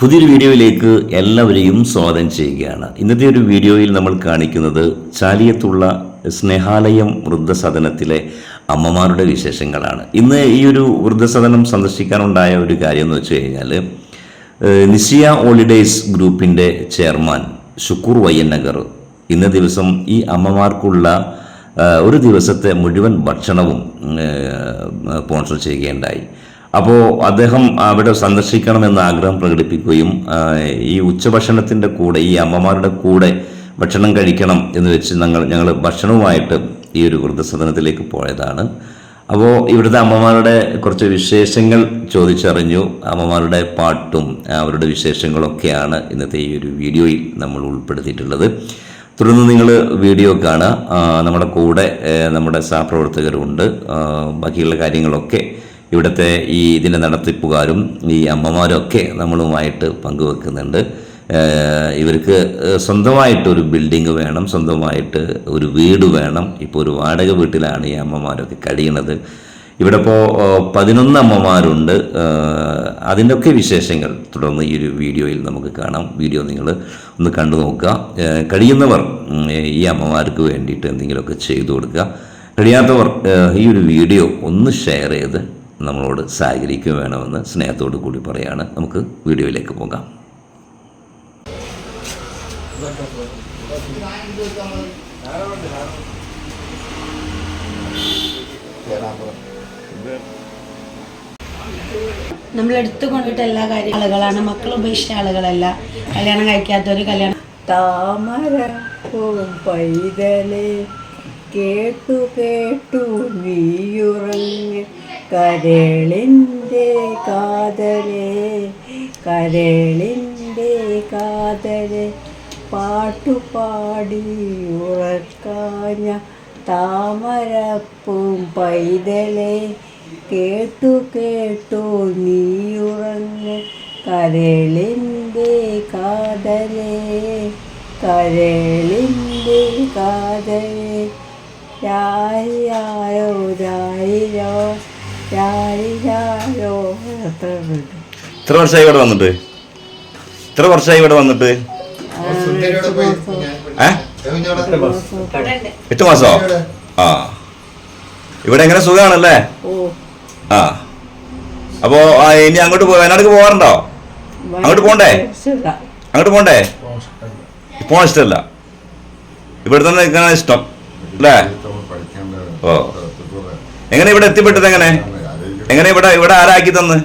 പുതിയൊരു വീഡിയോയിലേക്ക് എല്ലാവരെയും സ്വാഗതം ചെയ്യുകയാണ്. ഇന്നത്തെ ഒരു വീഡിയോയിൽ നമ്മൾ കാണിക്കുന്നത് ചാലിയത്തുള്ള സ്നേഹാലയം വൃദ്ധസദനത്തിലെ അമ്മമാരുടെ വിശേഷങ്ങളാണ്. ഇന്ന് ഈ ഒരു വൃദ്ധസദനം സന്ദർശിക്കാനുണ്ടായ ഒരു കാര്യം എന്ന് വെച്ച് കഴിഞ്ഞാൽ നിസിയ ഹോളിഡേയ്സ് ഗ്രൂപ്പിന്റെ ചെയർമാൻ ഷുക്കൂർ വയ്യന്നഗർ ഇന്ന ദിവസം ഈ അമ്മമാർക്കുള്ള ഒരു ദിവസത്തെ മുഴുവൻ ഭക്ഷണവും സ്പോൺസർ ചെയ്യുകയുണ്ടായി. അപ്പോൾ അദ്ദേഹം അവിടെ സന്ദർശിക്കണമെന്ന് ആഗ്രഹം പ്രകടിപ്പിക്കുകയും ഈ ഉച്ചഭക്ഷണത്തിന്റെ കൂടെ ഈ അമ്മമാരുടെ കൂടെ ഭക്ഷണം കഴിക്കണം എന്ന് വെച്ച് ഞങ്ങൾ ഞങ്ങൾ ഭക്ഷണവുമായിട്ട് ഈ ഒരു വൃദ്ധസദനത്തിലേക്ക് പോയതാണ്. അപ്പോൾ ഇവിടുത്തെ അമ്മമാരുടെ കുറച്ച് വിശേഷങ്ങൾ ചോദിച്ചറിഞ്ഞു. അമ്മമാരുടെ പാട്ടും അവരുടെ വിശേഷങ്ങളൊക്കെയാണ് ഇന്നത്തെ ഈ ഒരു വീഡിയോയിൽ നമ്മൾ ഉൾപ്പെടുത്തിയിട്ടുള്ളത്. തുടർന്ന് നിങ്ങൾ വീഡിയോ കാണുക. നമ്മുടെ കൂടെ നമ്മുടെ സഹപ്രവർത്തകരുണ്ട്. ബാക്കിയുള്ള കാര്യങ്ങളൊക്കെ ഇവിടുത്തെ ഈ ഇതിന്റെ നടത്തിപ്പുകാരും ഈ അമ്മമാരൊക്കെ നമ്മളുമായിട്ട് പങ്കുവെക്കുന്നുണ്ട്. ഇവർക്ക് സ്വന്തമായിട്ട് സ്വന്തമായിട്ടൊരു ബിൽഡിംഗ് വേണം സ്വന്തമായിട്ട് ഒരു വീട് വേണം. ഇപ്പോൾ ഒരു വാടക വീട്ടിലാണ് ഈ അമ്മമാരൊക്കെ കഴിയുന്നത്. ഇവിടെ ഇപ്പോൾ പതിനൊന്ന് അമ്മമാരുണ്ട്. അതിന്റെയൊക്കെ വിശേഷങ്ങൾ തുടർന്ന് ഈ ഒരു വീഡിയോയിൽ നമുക്ക് കാണാം. വീഡിയോ നിങ്ങൾ ഒന്ന് കണ്ടു നോക്കുക. കഴിയുന്നവർ ഈ അമ്മമാർക്ക് വേണ്ടിയിട്ട് എന്തെങ്കിലുമൊക്കെ ചെയ്തു കൊടുക്കുക. കഴിയാത്തവർ ഈ ഒരു വീഡിയോ ഒന്ന് ഷെയർ ചെയ്ത് നമ്മളോട് സഹകരിക്കുക വേണമെന്ന് സ്നേഹത്തോടു കൂടി പറയാണ്. നമുക്ക് വീഡിയോയിലേക്ക് പോകാം. നമ്മൾ എടുത്തു കൊണ്ടിട്ട് എല്ലാ കാര്യം ആളുകളാണ്. മക്കൾ ഉപേക്ഷിച്ച ആളുകളല്ല. കല്യാണം കഴിക്കാത്തവർ കല്യാണം താമര പൈതലേ കേട്ടു കേട്ടു നീയുറങ്ങ്. കരളിന്റെ കാതലേ കരളിന്റെ കാതലേ പാട്ടുപാടി ഉറക്കാഞ്ഞ താമരപ്പും പൈതലേ കേട്ടു കേട്ടു നീയുറങ്ങ് കരളിന്റെ കാതലേ കരളിന്റെ കാതലേ. രാരിരാരോ രാരിരോ രാരിരാരോ എത്ര വർഷമായി ഇവിടെ വന്നിട്ട്? എത്ര വർഷമായി ഇവിടെ വന്നിട്ട്? എട്ട് മാസോ? ആ. ഇവിടെ എങ്ങനെ സുഖമാണല്ലേ ഓ. ആ. അപ്പോ ഇനി അങ്ങോട്ട് വയനാട്ടിക്ക് പോകാറുണ്ടോ അങ്ങോട്ട് പോണ്ടേ? അങ്ങോട്ട് പോണ്ടേ? പോകാൻ ഇഷ്ടമല്ല ഇവിടെ തന്നെ നിൽക്കാനാണ് ഇഷ്ടം. അല്ലേ? ഓ. എങ്ങനെ ഇവിടെ എത്തിപ്പെട്ടത് എങ്ങനെ? എങ്ങനെ ഇവിടെ ഇവിടെ ആരാക്കി തന്ന്?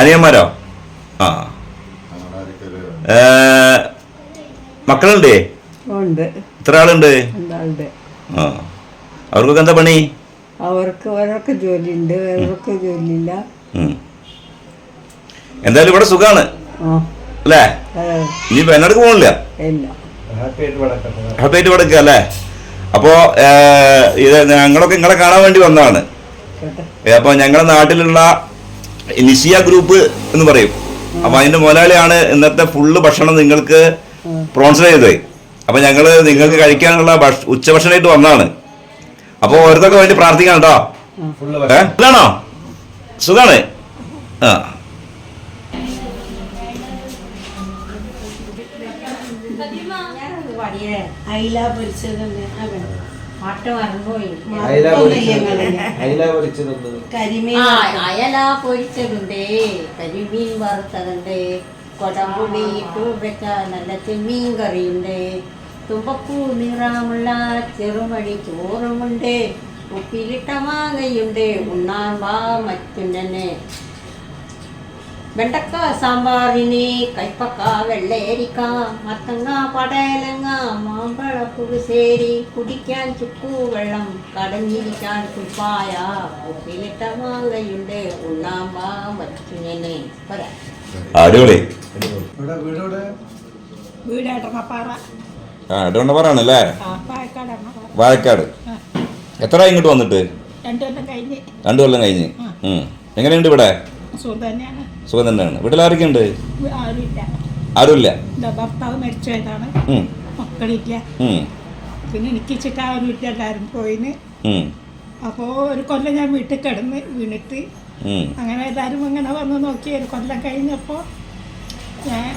അനിയന്മാരോ? ആ. മക്കളുണ്ടേ? എത്ര ആളുണ്ട്? ആ. അവർക്കൊക്കെ എന്താ പണി? അവർക്ക് ഒരാൾക്ക് ഉണ്ട് വേറൊക്കെ ജോലിയില്ല. എന്തായാലും ഇവിടെ സുഖാണ്. അല്ലേ? അതെ ഇനി വയനാട്ടിലേക്ക് പോകണില്ല ഇല്ല. ഹാപ്പി ആയിട്ട് ഇവിടെ അല്ലേ? അപ്പോ ഇത് ഞങ്ങളൊക്കെ നിങ്ങളെ കാണാൻ വേണ്ടി വന്നതാണ്. അപ്പോൾ അപ്പൊ ഞങ്ങളുടെ നാട്ടിലുള്ള നിഷിയ ഗ്രൂപ്പ് എന്ന് പറയും. അപ്പൊ അതിന്റെ മുതലാളിയാണ് ഇന്നത്തെ ഫുള്ള് ഭക്ഷണം നിങ്ങൾക്ക് സ്പോൺസർ ചെയ്തത്. അപ്പൊ ഞങ്ങൾ നിങ്ങൾക്ക് കഴിക്കാനുള്ള ഭക്ഷ- ഉച്ചഭക്ഷണമായിട്ട് വന്നതാണ്. അപ്പൊ ഓരോരുത്തൊക്കെ വേണ്ടി പ്രാർത്ഥിക്കാൻ കേട്ടോ ഏ? സുഖാണോ? സുഖാണ്? ആ. അയില പൊരിച്ചതുണ്ട് മറന്നുപോയി അയില കരിമീൻ പൊരിച്ചതുണ്ട്. കരിമീൻ വറുത്തതുണ്ട്. കൊടമ്പുളി ഇട്ടു വെച്ച നല്ല ചെമ്മീൻ കറിയുണ്ട്. തുമ്പപ്പൂ നിറമുള്ള ചെറുമണി ചോറുമുണ്ട്. ഉപ്പിലിട്ട മാങ്ങയുണ്ട്. ഉണ്ണാൻ വാ വെണ്ടക്ക സാമ്പാറിന് കൈപ്പക്ക വെള്ളേരിക്ക മത്തങ്ങ പടയലങ്ങ മാമ്പഴ പുളിശ്ശേരി കുടിക്കാൻ ചുക്കു വെള്ളം കടഞ്ഞിരിക്കാൻ കുപ്പായ ഉപ്പിലിട്ട മാങ്ങയുണ്ട് ഉണ്ണാമ്പാ മറ്റു അടിപൊളി. ആ വാഴക്കാട് എത്ര ഇങ്ങോട്ട് വന്നിട്ട്? രണ്ടു കൊല്ലം കഴിഞ്ഞ്. രണ്ടു കൊല്ലം കഴിഞ്ഞ്. ഉം. എങ്ങനെയുണ്ട് ഇവിടെ? സുഖം തന്നെയാണ്. സുഖം തന്നെയാണ്. വീട്ടിൽ ആരൊക്കെയുണ്ട്? ആരുമില്ല. ഭർത്താവ് മരിച്ചതാണ്. മക്കളില്ല. പിന്നെ എനിക്ക് ചിട്ടാ വീട്ടിൽ എല്ലാവരും പോയിന്. അപ്പോ ഒരു കൊല്ലം ഞാൻ വീട്ടിൽ കിടന്ന് വീണിട്ട്. അങ്ങനെ എല്ലാവരും ഇങ്ങനെ വന്ന് നോക്കി. ഒരു കൊല്ലം കഴിഞ്ഞപ്പോൾ ഞാൻ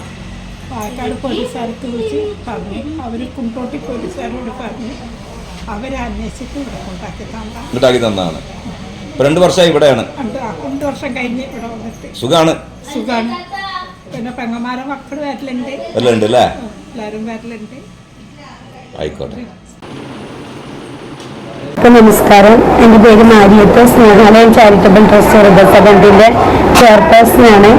പാലക്കാട് പോലീസുകാർക്ക് വിളിച്ച് പറഞ്ഞു. അവർ കുണ്ടോട്ടി പോലീസുകാരോട് പറഞ്ഞു. അവരന്വേഷിച്ചിട്ട് ഇവിടെ കൊണ്ടാക്കി തന്നാണ് ഇപ്പൊ രണ്ടു വർഷമായി ഇവിടെയാണ്. രണ്ട് വർഷം കഴിഞ്ഞ് ഇവിടെ വന്നിട്ട്. സുഖാണ്? സുഖാണ്. പിന്നെ പെങ്ങന്മാരെ മക്കൾ വരലുണ്ട്. വരലുണ്ട് അല്ലേ? എല്ലാവരും വരലുണ്ട്. ആയിക്കോട്ടെ. എല്ലാവർക്കും നമസ്കാരം. എന്റെ പേര് മാരിയത്ത് സ്നേഹാലയം ചാരിറ്റബിൾ ട്രസ്റ്റ് ഹൃദയസഭന്റെ ചെയർപേഴ്സണാണ്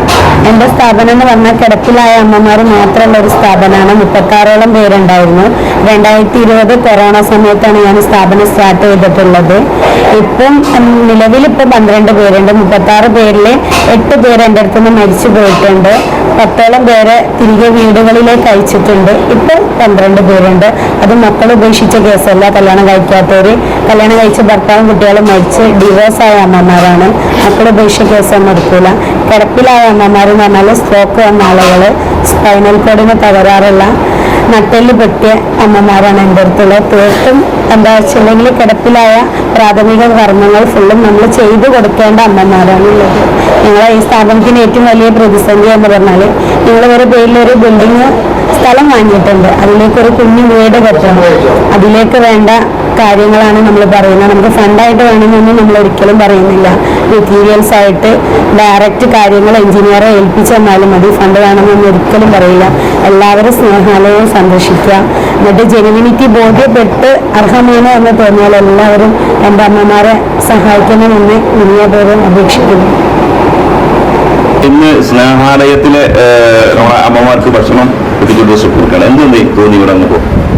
എന്റെ സ്ഥാപനം എന്ന് പറഞ്ഞാൽ കിടപ്പിലായ അമ്മമാർ മാത്രമുള്ള ഒരു സ്ഥാപനമാണ്. മുപ്പത്താറോളം പേരുണ്ടായിരുന്നു. രണ്ടായിരത്തി ഇരുപത് കൊറോണ സമയത്താണ് ഞാൻ സ്ഥാപനം സ്റ്റാർട്ട് ചെയ്തിട്ടുള്ളത്. ഇപ്പം നിലവിൽ ഇപ്പൊ പന്ത്രണ്ട് പേരുണ്ട്. മുപ്പത്താറ് പേരിൽ എട്ട് പേര് എന്റെ അടുത്ത് നിന്ന് മരിച്ചു പോയിട്ടുണ്ട്. പത്തോളം പേരെ തിരികെ വീടുകളിലേക്ക് അയച്ചിട്ടുണ്ട്. ഇപ്പോൾ പന്ത്രണ്ട് പേരുണ്ട്. അത് മക്കൾ ഉപേക്ഷിച്ച കേസല്ല. കല്യാണം കഴിക്കാത്തവര് കല്യാണം കഴിച്ച ഭർത്താവും കുട്ടികളും മരിച്ച് ഡിവോഴ്സ് ആയ അമ്മമാരാണ്. മക്കളുടെ ഉപേക്ഷിച്ച കേസൊന്നും എടുക്കൂല. കിടപ്പിലായ അമ്മമാർ എന്ന് പറഞ്ഞാൽ സ്ട്രോക്ക് വന്ന ആളുകൾ സ്പൈനൽ കോഡിന് തകരാറുള്ള നട്ടെല്ല് പൊട്ടിയ അമ്മമാരാണ് എന്റെ അടുത്തുള്ളത്. തീർത്തും എന്താ വെച്ചിട്ടുണ്ടെങ്കിൽ കിടപ്പിലായ പ്രാഥമിക കർമ്മങ്ങൾ ഫുള്ളും നമ്മൾ ചെയ്തു കൊടുക്കേണ്ട അമ്മമാരാണ് ഉള്ളത്. ഞങ്ങളെ ഈ സ്ഥാപനത്തിന് ഏറ്റവും വലിയ പ്രതിസന്ധി എന്ന് പറഞ്ഞാൽ ഞങ്ങൾ ഒരു പേരിലൊരു ബിൽഡിങ് സ്ഥലം വാങ്ങിയിട്ടുണ്ട്. അതിലേക്ക് ഒരു കുഞ്ഞു വീട് കെട്ടണം. അതിലേക്ക് വേണ്ട കാര്യങ്ങളാണ് നമ്മൾ പറയുന്നത്. നമുക്ക് ഫണ്ടായിട്ട് വേണമെന്നൊന്നും നമ്മൾ ഒരിക്കലും പറയുന്നില്ല. മെറ്റീരിയൽസ് ആയിട്ട് ഡയറക്റ്റ് കാര്യങ്ങൾ എഞ്ചിനീയറെ ഏൽപ്പിച്ചു തന്നാലും മതി. ഫണ്ട് വേണമെന്നൊന്നും ഒരിക്കലും പറയില്ല. എല്ലാവരും സ്നേഹാലയം സന്ദർശിക്കുക. എന്നിട്ട് ജെനുവിനിറ്റി ബോധ്യപ്പെട്ട് അർഹമാണ് എന്ന് തോന്നിയാൽ എല്ലാവരും എന്റെ അമ്മമാരെ സഹായിക്കണമെന്ന് വിനിയോപൂർവം അപേക്ഷിക്കുന്നു. ഇന്ന് സ്നേഹാലയത്തിലെ നമ്മുടെ അമ്മമാർക്ക് ഭക്ഷണം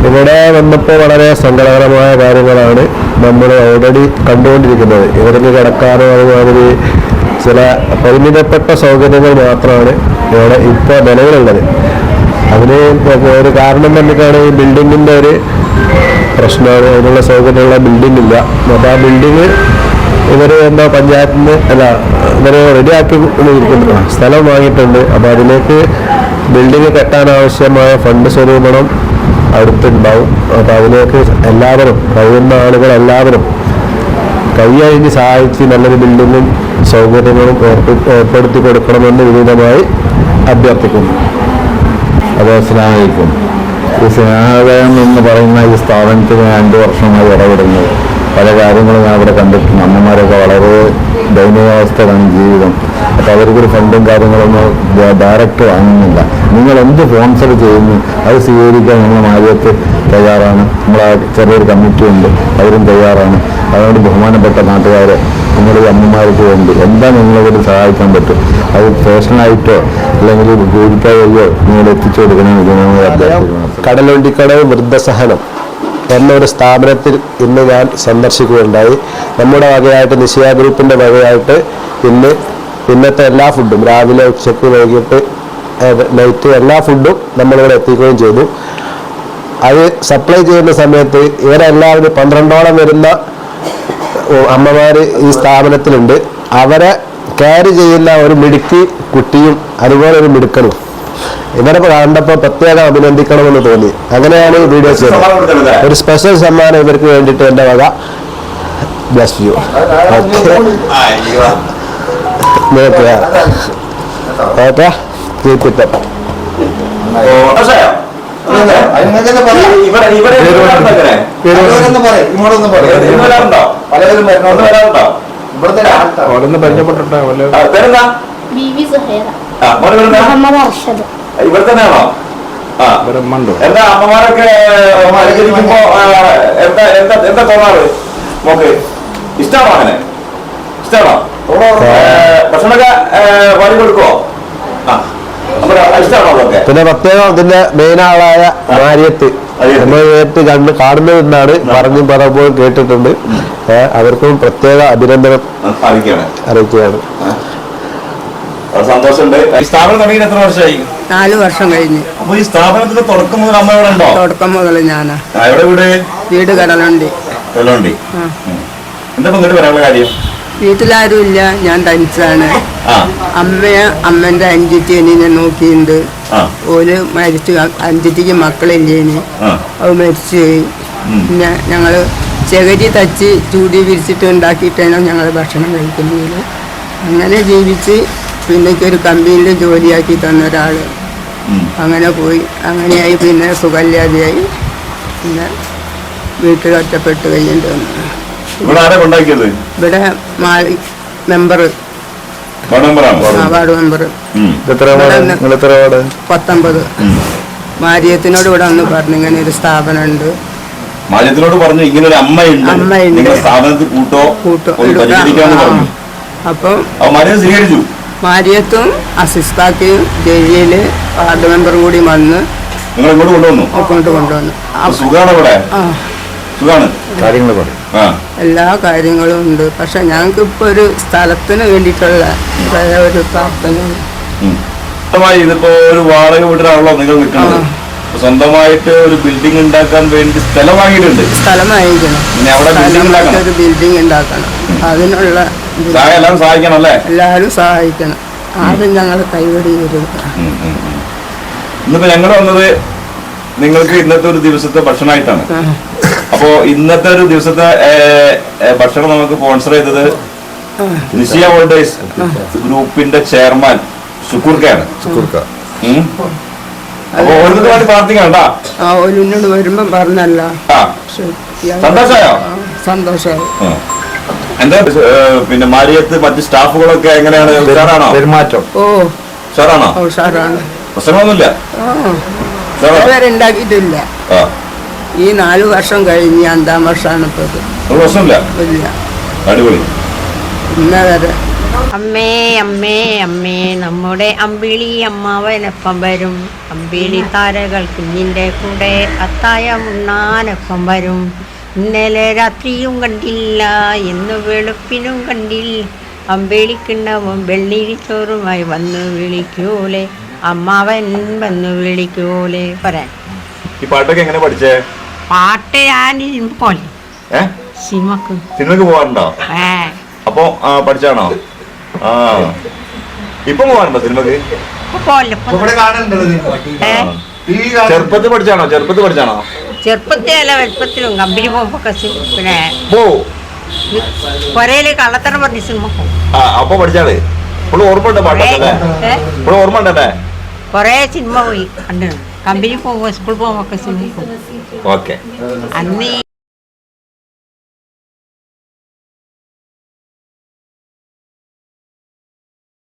ഇവിടെ വന്നപ്പോൾ വളരെ സങ്കടകരമായ കാര്യങ്ങളാണ് നമ്മൾ ഓൾറെഡി കണ്ടുകൊണ്ടിരിക്കുന്നത്. ഇവർക്ക് കിടക്കാനോ അതുമാതിരി ചില പരിമിതപ്പെട്ട സൗകര്യങ്ങൾ മാത്രമാണ് ഇവിടെ ഇപ്പോൾ നിലവിലുള്ളത്. അതിന് ഒരു കാരണം തന്നെയാണ് ഈ ബിൽഡിങ്ങിന്റെ ഒരു പ്രശ്നമാണ്. അതിനുള്ള സൗകര്യമുള്ള ബിൽഡിംഗ് ഇല്ല. അപ്പോൾ ആ ബിൽഡിങ് ഇവർ എന്താ പഞ്ചായത്തിന് അല്ല ഇവരെ റെഡിയാക്കി ഇരിക്കുന്നു സ്ഥലം വാങ്ങിയിട്ടുണ്ട്. അപ്പോൾ അതിലേക്ക് ബിൽഡിംഗ് കെട്ടാൻ ആവശ്യമായ ഫണ്ട് സ്വരൂപണം അടുത്തുണ്ടാവും. അപ്പോൾ അതിലേക്ക് എല്ലാവരും കഴിയുന്ന ആളുകൾ എല്ലാവരും കൈയഴിഞ്ഞ് സഹായിച്ച് നല്ലൊരു ബിൽഡിങ്ങും സൗകര്യങ്ങളും ഏർപ്പെടുത്തി കൊടുക്കണമെന്ന് വിനീതമായി അഭ്യർത്ഥിക്കുന്നു. അത് സ്നേഹിക്കും ഈ സ്നേഹാലയം എന്ന് പറയുന്ന ഈ സ്ഥാപനത്തിൽ ഞാൻ രണ്ട് വർഷമായി ഇടപെടുന്നത് പല കാര്യങ്ങളും ഞാൻ ഇവിടെ കണ്ടിട്ടുണ്ട്. അമ്മമാരൊക്കെ വളരെ ദയനീയാവസ്ഥയിലാണ് ജീവിതം. അപ്പോൾ അവർക്കൊരു ഫണ്ടും കാര്യങ്ങളൊന്നും ഡയറക്റ്റ് വാങ്ങുന്നില്ല. നിങ്ങൾ എന്ത് സ്പോൺസർ ചെയ്യുന്നു? അത് സ്വീകരിക്കാൻ ഞങ്ങൾ ആദ്യത്തെ തയ്യാറാണ്. നമ്മളെ ചെറിയൊരു കമ്മിറ്റി ഉണ്ട്. അവരും തയ്യാറാണ്. അതുകൊണ്ട് ബഹുമാനപ്പെട്ട നാട്ടുകാരെ നിങ്ങൾ ഈ അമ്മമാർക്ക് വേണ്ടി എന്താ നിങ്ങളോട് സഹായിക്കാൻ പറ്റും? അത് പേഴ്സണലായിട്ടോ അല്ലെങ്കിൽ ജോലിക്കായോ നിങ്ങൾ എത്തിച്ചു കൊടുക്കണമെന്ന് കടലുണ്ടിക്കടവ് വൃദ്ധസഹനം എന്നൊരു സ്ഥാപനത്തിൽ ഇന്ന് ഞാൻ സന്ദർശിക്കുകയുണ്ടായി. നമ്മുടെ വകയായിട്ട് നിശയ ഗ്രൂപ്പിന്റെ വകയായിട്ട് ഇന്ന് ഇന്നത്തെ എല്ലാ ഫുഡും രാവിലെ ഉച്ചയ്ക്ക് വൈകിട്ട് നൈറ്റ് എല്ലാ ഫുഡും നമ്മളിവിടെ എത്തിക്കുകയും ചെയ്തു. അത് സപ്ലൈ ചെയ്യുന്ന സമയത്ത് ഇവരെല്ലാവരും പന്ത്രണ്ടോളം വരുന്ന അമ്മമാർ ഈ സ്ഥാപനത്തിലുണ്ട്. അവരെ കെയർ ചെയ്യുന്ന ഒരു മിടുക്കി കുട്ടിയും അതുപോലെ ഒരു മിടുക്കനും. ഇവരെ കണ്ടപ്പോൾ പ്രത്യേകം അഭിനന്ദിക്കണമെന്ന് തോന്നി. അങ്ങനെയാണ് ഈ വീഡിയോ ചെയ്തത്. ഒരു സ്പെഷ്യൽ സമ്മാനം ഇവർക്ക് വേണ്ടിയിട്ട് എന്റെ വക. Bless you okay okay up ഇവിടെ തന്നെയാണോ? എന്താ അമ്മമാരൊക്കെ അനുകരിക്കുമ്പോ എന്താ എന്താ എന്താ തോന്നാറ്? മോക്ക്? ഇഷ്ടമാണോ അങ്ങനെ? ഇഷ്ടമാണോ ഭക്ഷണമൊക്കെ വാരി കൊടുക്കുവോ? ആ. പിന്നെ പ്രത്യേകം അതിന്റെ മെയിൻ ആളായ മാരിയത്ത്. നമ്മൾ നേരിട്ട് കണ്ട് കാണുന്നതെന്നാണ് പറഞ്ഞു പറയുമ്പോൾ കേട്ടിട്ടുണ്ട്. അവർക്കും പ്രത്യേക അഭിനന്ദനം അറിയിക്കുകയാണ്. സന്തോഷമുണ്ട്. ഈ സ്ഥാപനം തുടങ്ങിയിട്ട് എത്ര വർഷമായി? നാല് വർഷം കഴിഞ്ഞ്. അപ്പൊ ഈ സ്ഥാപനത്തിന്റെ തുടക്കം മുതൽ അമ്മ ഇവിടെ ഉണ്ടോ? തുടക്കം മുതൽ ഞാനാ. എവിടെ വീട്? വീട് കടലുണ്ട്. വെള്ളമുണ്ടി എന്താ ഇങ്ങോട്ട് വരാനുള്ള കാര്യം? വീട്ടിലാരും ഇല്ല ഞാൻ തനിച്ചാണ്. അമ്മയെ അമ്മന്റെ അഞ്ചിറ്റി എന്നെ നോക്കിയിട്ടുണ്ട് നോക്കിയുണ്ട് ഓൽ മരിച്ചു. അഞ്ചിറ്റിക്ക് മക്കളില്ലേന് അത് മരിച്ചു പോയി. പിന്നെ ഞങ്ങൾ ചകരി തച്ച് ചൂടി വിരിച്ചിട്ട് ഉണ്ടാക്കിയിട്ടാണ് ഞങ്ങൾ ഭക്ഷണം കഴിക്കുന്നത്. അങ്ങനെ ജീവിച്ച് പിന്നെ ഒരു കമ്പനിയിൽ ജോലിയാക്കി തന്ന ഒരാൾ അങ്ങനെ പോയി. അങ്ങനെയായി പിന്നെ സുഖമില്ലാതെയായി. പിന്നെ വീട്ടിൽ ഒറ്റപ്പെട്ട് കഴിയേണ്ടി വന്നു. ഇവിടെ ആരാ കൊണ്ടാക്കിയത്? ഇവിടെ മെമ്പർ വാർഡ് മെമ്പറാണോ വാർഡ് പത്തൊമ്പത്. മാരിയത്തിനോട് ഇവിടെ ഒന്ന് പറഞ്ഞു ഇങ്ങനെ ഒരു സ്ഥാപനം ഉണ്ട് മാര്യത്തിനോട് പറഞ്ഞു ഇങ്ങനെ ഒരു അമ്മയുണ്ട്. അമ്മയുണ്ട്. നിങ്ങളുടെ സ്ഥാപനത്തിൽ കൂട്ടോ? കൂട്ടോ. പറഞ്ഞു. അപ്പം സ്വീകരിച്ചു? മാരിയത്തും അസിസ്താക്കയും ജയിലിൽ വാർഡ് മെമ്പർ കൂടി വന്ന് നിങ്ങൾ ഇങ്ങോട്ട് കൊണ്ടുവന്നു? കൊണ്ട് കൊണ്ടുവന്നു. ഇവിടെ ആ സുഖാണ്? കാര്യങ്ങൾ പറയും. ആ. എല്ലാ കാര്യങ്ങളും ഉണ്ട്. പക്ഷെ ഞങ്ങൾക്ക് ഇപ്പൊ ഒരു സ്ഥലത്തിന് വേണ്ടിട്ടുള്ള ഒരു പ്രാർത്ഥന. സ്വന്തമായി ഇതിപ്പോ ഒരു വാടക വീട്ടിലാണല്ലോ നിങ്ങൾ നിൽക്കുന്നത്. സ്വന്തമായിട്ട് ഒരു ബിൽഡിംഗ് ഉണ്ടാക്കാൻ വേണ്ടി സ്ഥലം വാങ്ങിയിട്ടുണ്ട്. സ്ഥലം വാങ്ങിക്കണം. ഒരു ബിൽഡിംഗ് ഉണ്ടാക്കണം. അതിനുള്ള സഹായം സഹായിക്കണം അല്ലേ? എല്ലാവരും സഹായിക്കണം. ആരും ഞങ്ങൾ കൈവടി ഉം. ഇന്നിപ്പോ ഞങ്ങൾ വന്നത് നിങ്ങൾക്ക് ഇന്നത്തെ ഒരു ദിവസത്തെ ഭക്ഷണമായിട്ടാണ്. അപ്പോ ഇന്നത്തെ ഒരു ദിവസത്തെ ഭക്ഷണം നമുക്ക് സ്പോൺസർ ചെയ്തത് നിശിയ വോൾഡേഴ്സ് ഗ്രൂപ്പിന്റെ ചെയർമാൻ. അപ്പൊ വേണ്ടി പ്രാർത്ഥിക്കണ്ട എന്നോട് വരുമ്പം പറഞ്ഞല്ല? സന്തോഷമായി. എന്താ പിന്നെ മാരിയത്ത് മറ്റ് സ്റ്റാഫുകളൊക്കെ എങ്ങനെയാണ്? ഉഷാറാണോ? പെരുമാറ്റം. ഓ. ഉഷാറാണോ? ഉഷാറാണ്. പ്രശ്നങ്ങളൊന്നുമില്ല. ഉണ്ടാക്കിയിട്ടില്ല. ആ. ഈ നാല് വർഷം കഴിഞ്ഞ് അഞ്ചാം വർഷമാണ് ഇപ്പോൾ ഇല്ല. അടിപൊളി. ഇന്ന വരെ അമ്മേ അമ്മേ അമ്മേ നമ്മുടെ അമ്പിളി അമ്മാവനൊപ്പം വരും. അമ്പിളി താരകൾ കുഞ്ഞിന്റെ കൂടെ അത്തായ ഉണ്ണാനൊപ്പം വരും. ഇന്നലെ രാത്രിയും കണ്ടില്ല ഇന്ന് വെളുപ്പിനും കണ്ടില്ല. അമ്പിളിക്കിണ്ണവും വെള്ളിരിച്ചോറുമായി വന്ന് വിളിക്കൂലേ. അമ്മാവൻ വന്ന് വിളിക്കൂലേ. പറയാൻ ഈ പാട്ടൊക്കെ എങ്ങനെ പഠിച്ചേ? പാട്ട് ഞാൻ പോലെ ഏ? സിനിമക്ക്. സിനിമക്ക് പോകാറുണ്ടോ ഏ. അപ്പൊ ആ, പഠിച്ചാണോ? ആ. ഇപ്പൊ പോകാറുണ്ടോ സിനിമക്ക്? പോലെ ഏ? ചെറുപ്പത്തിൽ പഠിച്ചാണോ? ചെറുപ്പത്തിൽ പഠിച്ചാണോ? ചെറുപ്പത്തിലല്ല വലുപ്പത്തിലും. കമ്പനി പോകുമ്പോ പിന്നെ പോ. പുരയിൽ കള്ളത്തരം പറഞ്ഞ സിനിമ ആ അപ്പൊ പഠിച്ചാണ് ഇപ്പോഴും ഓർമ്മ ഉണ്ട് പാട്ടൊക്കെ അല്ലേ ഇപ്പോഴും ഓർമ്മ ഉണ്ടല്ലേ കൊറേ സിനിമ പോയി കണ്ടു കമ്പനി പോകുമ്പോ സ്കൂൾ പോകുമ്പോ സ്വിമ്മിംഗ് പൂൾ ഓക്കെ. അന്ന്